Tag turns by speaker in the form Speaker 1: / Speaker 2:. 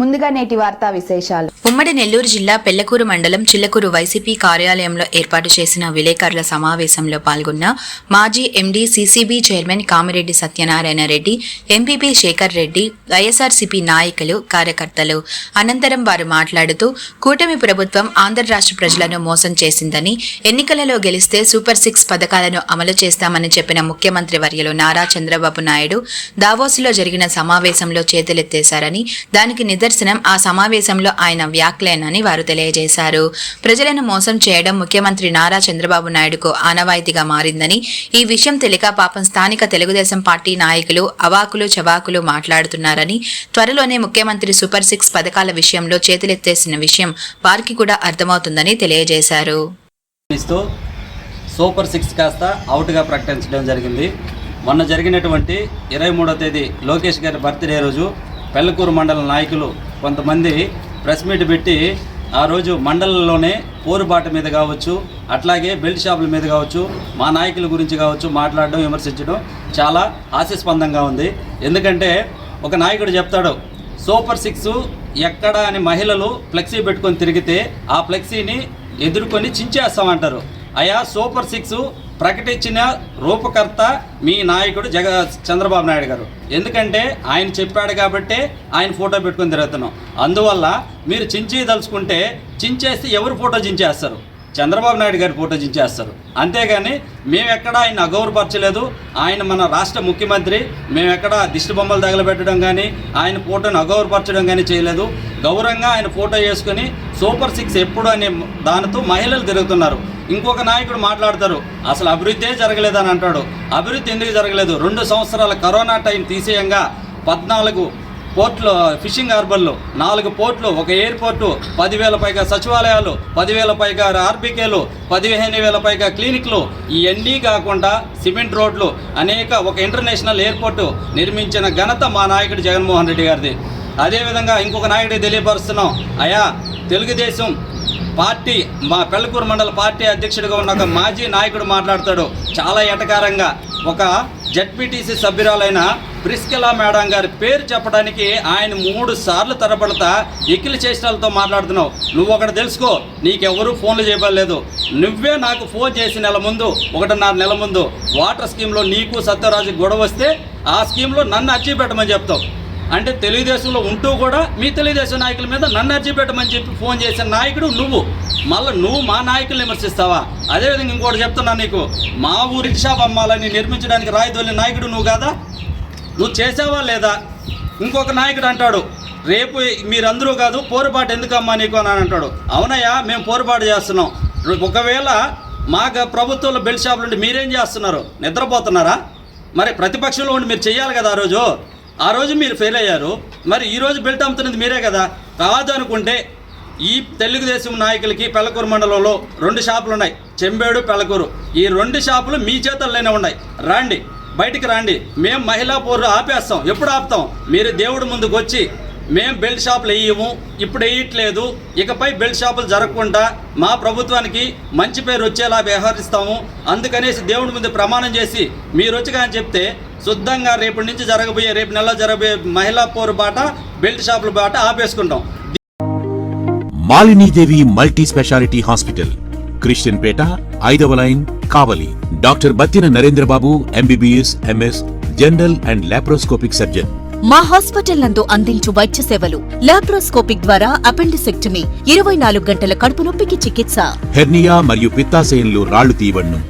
Speaker 1: ముందుగా నేటి వార్తా విశేషాలు.
Speaker 2: ఉమ్మడి నెల్లూరు జిల్లా పెళ్ళకూరు మండలం చిల్లకూరు వైసీపీ కార్యాలయంలో ఏర్పాటు చేసిన విలేకరుల సమావేశంలో పాల్గొన్న మాజీ MD CCB chairman Kamireddy Satyanarayana Reddy MPP Shekhar Reddy YSRCP నాయకులు కార్యకర్తలు అనంతరం వారు మాట్లాడుతూ కూటమి ప్రభుత్వం ఆంధ్ర రాష్ట్ర ప్రజలను మోసం చేసిందని ఎన్నికలలో గెలిస్తే సూపర్ సిక్స్ పథకాలను అమలు చేస్తామని చెప్పిన ముఖ్యమంత్రి వర్యులు నారా చంద్రబాబు నాయుడు దావోసులో జరిగిన సమావేశంలో చేతులెత్తేశారని దానికి నిద్ర నిదర్శనం ఆ సమావేశంలో ఆయన వ్యాఖ్యలేనని వారు తెలియజేశారు. ప్రజలను మోసం చేయడం ముఖ్యమంత్రి నారా చంద్రబాబు నాయుడుకు ఆనవాయితీగా మారిందని ఈ విషయం తెలియక పాపం స్థానిక తెలుగుదేశం పార్టీ నాయకులు అవాకులు చవాకులు మాట్లాడుతున్నారని త్వరలోనే ముఖ్యమంత్రి సూపర్ సిక్స్ పథకాల విషయంలో చేతులెత్తేసిన విషయం వారికి కూడా అర్థమవుతుందని తెలియజేశారు.
Speaker 3: సూపర్ సిక్స్ కాస్త అవుట్గా ప్రకటించడం జరిగింది. మొన్న జరిగినటువంటి ఇరవై మూడో తేదీ లోకేష్ గారి బర్త్డే రోజు పెళ్ళకూరు మండల నాయకులు కొంతమంది ప్రెస్ మీట్ పెట్టి ఆ రోజు మండలంలోనే పోరుబాట మీద కావచ్చు అట్లాగే బెల్ట్ షాపుల మీద కావచ్చు మా నాయకుల గురించి కావచ్చు మాట్లాడడం విమర్శించడం చాలా హాస్యాస్పందంగా ఉంది. ఎందుకంటే ఒక నాయకుడు చెప్తాడు సూపర్ సిక్స్ ఎక్కడ అని మహిళలు ఫ్లెక్సీ పెట్టుకొని తిరిగితే ఆ ఫ్లెక్సీని ఎదుర్కొని చించేస్తామంటారు. అయా సూపర్ సిక్స్ ప్రకటించిన రూపకర్త మీ నాయకుడు జగ చంద్రబాబు నాయుడు గారు. ఎందుకంటే ఆయన చెప్పాడు కాబట్టే ఆయన ఫోటో పెట్టుకొని తిరుగుతున్నాం. అందువల్ల మీరు చించేయదలుచుకుంటే చించేస్తే ఎవరు ఫోటో చించేస్తారు? చంద్రబాబు నాయుడు గారి ఫోటో చించేస్తారు. అంతేగాని మేమెక్కడ ఆయన అగౌరవపరచలేదు. ఆయన మన రాష్ట్ర ముఖ్యమంత్రి. మేమెక్కడ దిష్టి బొమ్మలు తగలబెట్టడం కానీ ఆయన ఫోటోను అగౌరవపరచడం కానీ చేయలేదు. గౌరవంగా ఆయన ఫోటో వేసుకొని సూపర్ సిక్స్ ఎప్పుడు అనే దానితో మహిళలు తిరుగుతున్నారు. ఇంకొక నాయకుడు మాట్లాడతారు అసలు అభివృద్ధే జరగలేదని అంటాడు. అభివృద్ధి ఎందుకు జరగలేదు? రెండు సంవత్సరాల కరోనా టైం తీసేయంగా పద్నాలుగు పోర్ట్లు ఫిషింగ్ హార్బర్లు నాలుగు పోర్ట్లు ఒక ఎయిర్పోర్టు పదివేల పైగా సచివాలయాలు పదివేల పైగా ఆర్బీకేలు పదిహేను వేల పైగా క్లినిక్లు ఇవన్నీ కాకుండా సిమెంట్ రోడ్లు అనేక ఒక ఇంటర్నేషనల్ ఎయిర్పోర్టు నిర్మించిన ఘనత మా నాయకుడు జగన్మోహన్ రెడ్డి గారిది. అదేవిధంగా ఇంకొక నాయకుడికి తెలియపరుస్తున్నాం అయా తెలుగుదేశం పార్టీ మా పెళ్ళకూరు మండల పార్టీ అధ్యక్షుడిగా ఉన్న ఒక మాజీ నాయకుడు మాట్లాడతాడు. చాలా ఎటకారంగా ఒక జడ్పీటీసీ సభ్యురాలైన ప్రిస్కెలా మేడం గారి పేరు చెప్పడానికి ఆయన మూడు సార్లు తరబడతా ఎక్కిలి చేసినలతో మాట్లాడుతున్నావు. నువ్వు ఒకటి తెలుసుకో నీకెవరూ ఫోన్లు చేయబడలేదు. నువ్వే నాకు ఫోన్ చేసి నెల ముందు ఒకటిన్నర నెల ముందు వాటర్ స్కీమ్లో నీకు సత్యరాజు గొడవ వస్తే ఆ స్కీమ్లో నన్ను అర్జీ పెట్టమని చెప్తావు. అంటే తెలుగుదేశంలో ఉంటూ కూడా మీ తెలుగుదేశం నాయకుల మీద నన్ను అర్జీ పెట్టమని చెప్పి ఫోన్ చేసిన నాయకుడు నువ్వు. మళ్ళీ నువ్వు మా నాయకుల్ని విమర్శిస్తావా? అదేవిధంగా ఇంకోటి చెప్తున్నా నీకు. మా ఊరి షాప్ అమ్మాలని నిర్మించడానికి రాయిదొల్లి నాయకుడు నువ్వు కాదా? నువ్వు చేసావా లేదా? ఇంకొక నాయకుడు అంటాడు రేపు మీరందరూ కాదు పోరపాటు ఎందుకమ్మా నీకు? అని అంటాడు అవునయ్యా మేము పోరపాటు చేస్తున్నాం. ఒకవేళ మా ప్రభుత్వంలో బెల్ట్ షాపులు ఉండి మీరేం చేస్తున్నారు? నిద్రపోతున్నారా? మరి ప్రతిపక్షంలో ఉండి మీరు చెయ్యాలి కదా ఆ రోజు. ఆ రోజు మీరు ఫెయిల్ అయ్యారు. మరి ఈ రోజు బెల్ట్ అమ్ముతున్నది మీరే కదా. కాదు అనుకుంటే ఈ తెలుగుదేశం నాయకులకి పెళ్ళకూరు మండలంలో రెండు షాపులు ఉన్నాయి. చెంబేడు పెళ్ళకూరు. ఈ రెండు షాపులు మీ చేతల్లోనే ఉన్నాయి. రండి. బయటికి రండి. మేము మహిళా పోరు ఆపేస్తాం. ఎప్పుడు ఆపుతాం? మీరు దేవుడి ముందుకు వచ్చి మేము బెల్ట్ షాపులు వేయము. ఇప్పుడు వేయట్లేదు. ఇకపై బెల్ట్ షాపులు జరగకుండా మా ప్రభుత్వానికి మంచి పేరు వచ్చేలా వ్యవహరిస్తాము. అందుకనేసి దేవుడి ముందు ప్రమాణం చేసి మీరు వచ్చి కానీ చెప్తే శుద్ధంగా రేపటి నుంచి జరగబోయే రేపు నెల జరగబోయే మహిళా పౌరు బాట బెల్ట్ షాపుల బాట ఆపేసుకుంటాం.
Speaker 4: Malinidevi multi speciality hospital Christianpeta ఐదవ line Kavali. Doctor Battina Narendrababu MBBS MS general and laparoscopic surgeon.
Speaker 5: మా హాస్పిటల్ నందు అందించు వైద్య సేవలు. లాప్రోస్కోపిక్ ద్వారా అపెండిసెక్టమీ ఇరవై నాలుగు గంటల కడుపు నొప్పికి చికిత్స.
Speaker 4: హెర్నియా మరియు పిత్తాశయంలో రాళ్ళు తీయబడును.